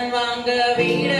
வாங்க விட